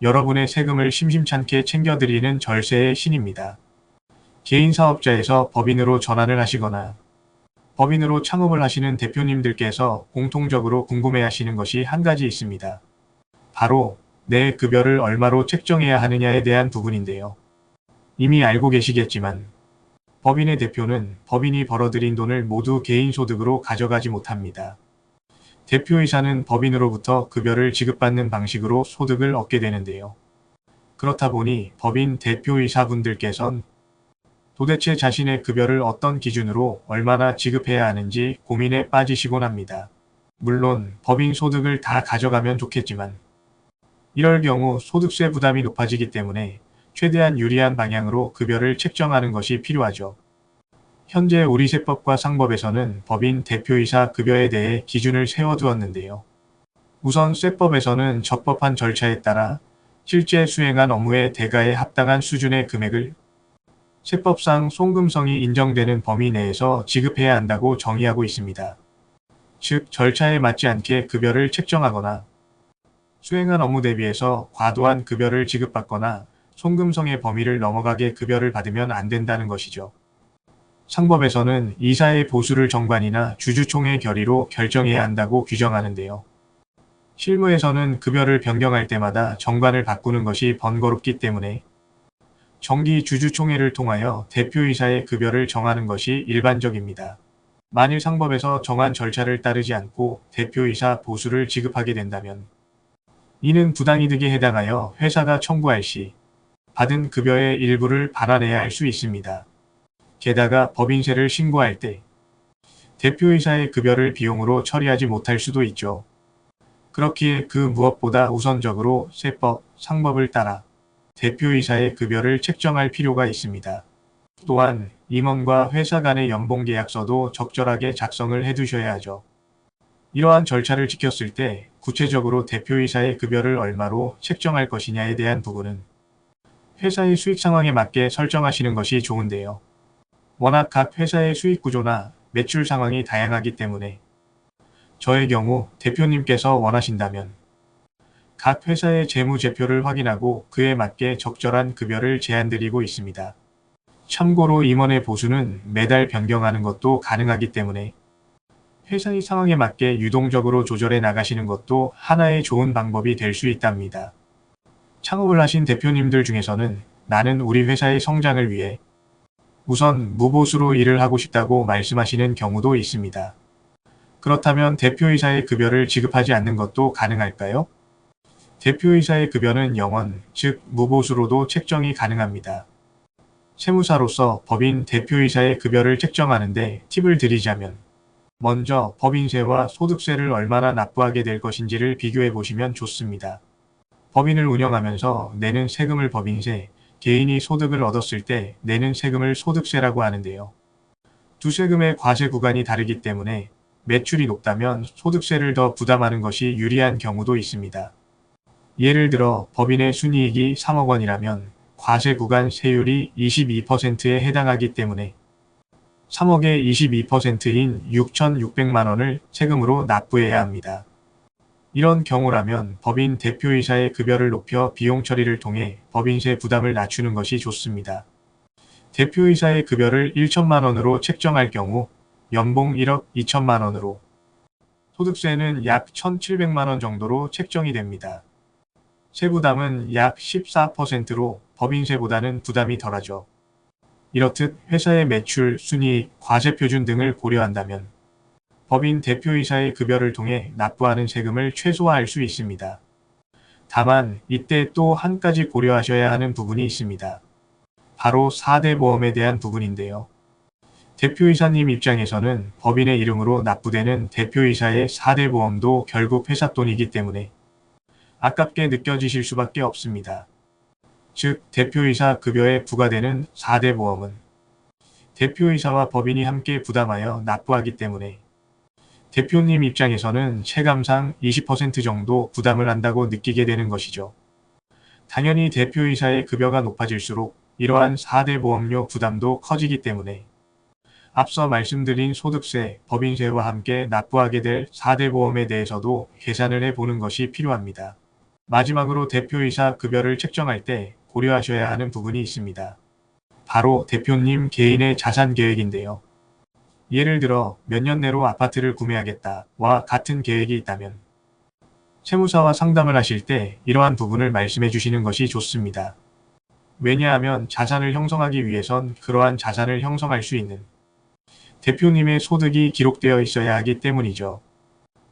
여러분의 세금을 심심찮게 챙겨드리는 절세의 신입니다. 개인 사업자에서 법인으로 전환을 하시거나 법인으로 창업을 하시는 대표님들께서 공통적으로 궁금해하시는 것이 한 가지 있습니다. 바로 내 급여를 얼마로 책정해야 하느냐에 대한 부분인데요. 이미 알고 계시겠지만 법인의 대표는 법인이 벌어들인 돈을 모두 개인 소득으로 가져가지 못합니다. 대표이사는 법인으로부터 급여를 지급받는 방식으로 소득을 얻게 되는데요. 그렇다 보니 법인 대표이사분들께선 도대체 자신의 급여를 어떤 기준으로 얼마나 지급해야 하는지 고민에 빠지시곤 합니다. 물론 법인 소득을 다 가져가면 좋겠지만 이럴 경우 소득세 부담이 높아지기 때문에 최대한 유리한 방향으로 급여를 책정하는 것이 필요하죠. 현재 우리 세법과 상법에서는 법인 대표이사 급여에 대해 기준을 세워두었는데요. 우선 세법에서는 적법한 절차에 따라 실제 수행한 업무의 대가에 합당한 수준의 금액을 세법상 송금성이 인정되는 범위 내에서 지급해야 한다고 정의하고 있습니다. 즉 절차에 맞지 않게 급여를 책정하거나 수행한 업무 대비해서 과도한 급여를 지급받거나 송금성의 범위를 넘어가게 급여를 받으면 안 된다는 것이죠. 상법에서는 이사의 보수를 정관이나 주주총회 결의로 결정해야 한다고 규정하는데요. 실무에서는 급여를 변경할 때마다 정관을 바꾸는 것이 번거롭기 때문에 정기 주주총회를 통하여 대표이사의 급여를 정하는 것이 일반적입니다. 만일 상법에서 정한 절차를 따르지 않고 대표이사 보수를 지급하게 된다면 이는 부당이득에 해당하여 회사가 청구할 시 받은 급여의 일부를 발환해야 할 수 있습니다. 게다가 법인세를 신고할 때 대표이사의 급여를 비용으로 처리하지 못할 수도 있죠. 그렇기에 그 무엇보다 우선적으로 세법, 상법을 따라 대표이사의 급여를 책정할 필요가 있습니다. 또한 임원과 회사 간의 연봉계약서도 적절하게 작성을 해두셔야 하죠. 이러한 절차를 지켰을 때 구체적으로 대표이사의 급여를 얼마로 책정할 것이냐에 대한 부분은 회사의 수익 상황에 맞게 설정하시는 것이 좋은데요. 워낙 각 회사의 수익 구조나 매출 상황이 다양하기 때문에 저의 경우 대표님께서 원하신다면 각 회사의 재무제표를 확인하고 그에 맞게 적절한 급여를 제안드리고 있습니다. 참고로 임원의 보수는 매달 변경하는 것도 가능하기 때문에 회사의 상황에 맞게 유동적으로 조절해 나가시는 것도 하나의 좋은 방법이 될 수 있답니다. 창업을 하신 대표님들 중에서는 나는 우리 회사의 성장을 위해 우선 무보수로 일을 하고 싶다고 말씀하시는 경우도 있습니다. 그렇다면 대표이사의 급여를 지급하지 않는 것도 가능할까요? 대표이사의 급여는 영원, 즉 무보수로도 책정이 가능합니다. 세무사로서 법인 대표이사의 급여를 책정하는데 팁을 드리자면 먼저 법인세와 소득세를 얼마나 납부하게 될 것인지를 비교해 보시면 좋습니다. 법인을 운영하면서 내는 세금을 법인세, 개인이 소득을 얻었을 때 내는 세금을 소득세라고 하는데요. 두 세금의 과세 구간이 다르기 때문에 매출이 높다면 소득세를 더 부담하는 것이 유리한 경우도 있습니다. 예를 들어 법인의 순이익이 3억 원이라면 과세 구간 세율이 22%에 해당하기 때문에 3억의 22%인 6,600만 원을 세금으로 납부해야 합니다. 이런 경우라면 법인 대표이사의 급여를 높여 비용 처리를 통해 법인세 부담을 낮추는 것이 좋습니다. 대표이사의 급여를 1천만 원으로 책정할 경우 연봉 1억 2천만 원으로 소득세는 약 1,700만 원 정도로 책정이 됩니다. 세부담은 약 14%로 법인세보다는 부담이 덜하죠. 이렇듯 회사의 매출, 순이익, 과세표준 등을 고려한다면 법인 대표이사의 급여를 통해 납부하는 세금을 최소화할 수 있습니다. 다만 이때 또 한 가지 고려하셔야 하는 부분이 있습니다. 바로 4대 보험에 대한 부분인데요. 대표이사님 입장에서는 법인의 이름으로 납부되는 대표이사의 4대 보험도 결국 회사 돈이기 때문에 아깝게 느껴지실 수밖에 없습니다. 즉 대표이사 급여에 부과되는 4대 보험은 대표이사와 법인이 함께 부담하여 납부하기 때문에 대표님 입장에서는 체감상 20% 정도 부담을 한다고 느끼게 되는 것이죠. 당연히 대표이사의 급여가 높아질수록 이러한 4대 보험료 부담도 커지기 때문에 앞서 말씀드린 소득세, 법인세와 함께 납부하게 될 4대 보험에 대해서도 계산을 해보는 것이 필요합니다. 마지막으로 대표이사 급여를 책정할 때 고려하셔야 하는 부분이 있습니다. 바로 대표님 개인의 자산 계획인데요. 예를 들어 몇 년 내로 아파트를 구매하겠다와 같은 계획이 있다면 세무사와 상담을 하실 때 이러한 부분을 말씀해 주시는 것이 좋습니다. 왜냐하면 자산을 형성하기 위해선 그러한 자산을 형성할 수 있는 대표님의 소득이 기록되어 있어야 하기 때문이죠.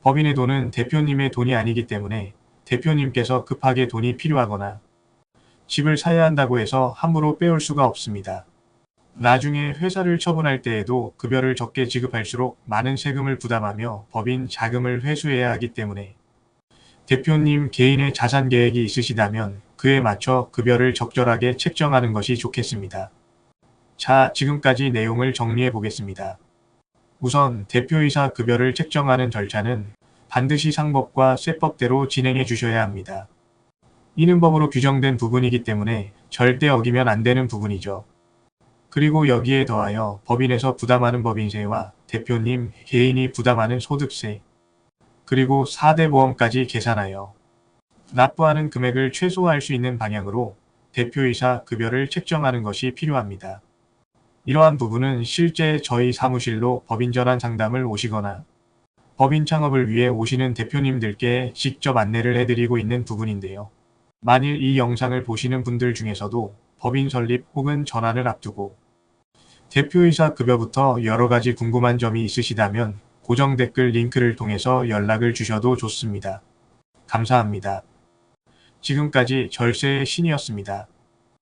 법인의 돈은 대표님의 돈이 아니기 때문에 대표님께서 급하게 돈이 필요하거나 집을 사야 한다고 해서 함부로 빼올 수가 없습니다. 나중에 회사를 처분할 때에도 급여를 적게 지급할수록 많은 세금을 부담하며 법인 자금을 회수해야 하기 때문에 대표님 개인의 자산 계획이 있으시다면 그에 맞춰 급여를 적절하게 책정하는 것이 좋겠습니다. 자, 지금까지 내용을 정리해 보겠습니다. 우선 대표이사 급여를 책정하는 절차는 반드시 상법과 쇠법대로 진행해 주셔야 합니다. 이는 법으로 규정된 부분이기 때문에 절대 어기면 안 되는 부분이죠. 그리고 여기에 더하여 법인에서 부담하는 법인세와 대표님 개인이 부담하는 소득세, 그리고 4대 보험까지 계산하여 납부하는 금액을 최소화할 수 있는 방향으로 대표이사 급여를 책정하는 것이 필요합니다. 이러한 부분은 실제 저희 사무실로 법인 전환 상담을 오시거나 법인 창업을 위해 오시는 대표님들께 직접 안내를 해드리고 있는 부분인데요. 만일 이 영상을 보시는 분들 중에서도 법인 설립 혹은 전환을 앞두고 대표이사 급여부터 여러 가지 궁금한 점이 있으시다면 고정 댓글 링크를 통해서 연락을 주셔도 좋습니다. 감사합니다. 지금까지 절세의 신이었습니다.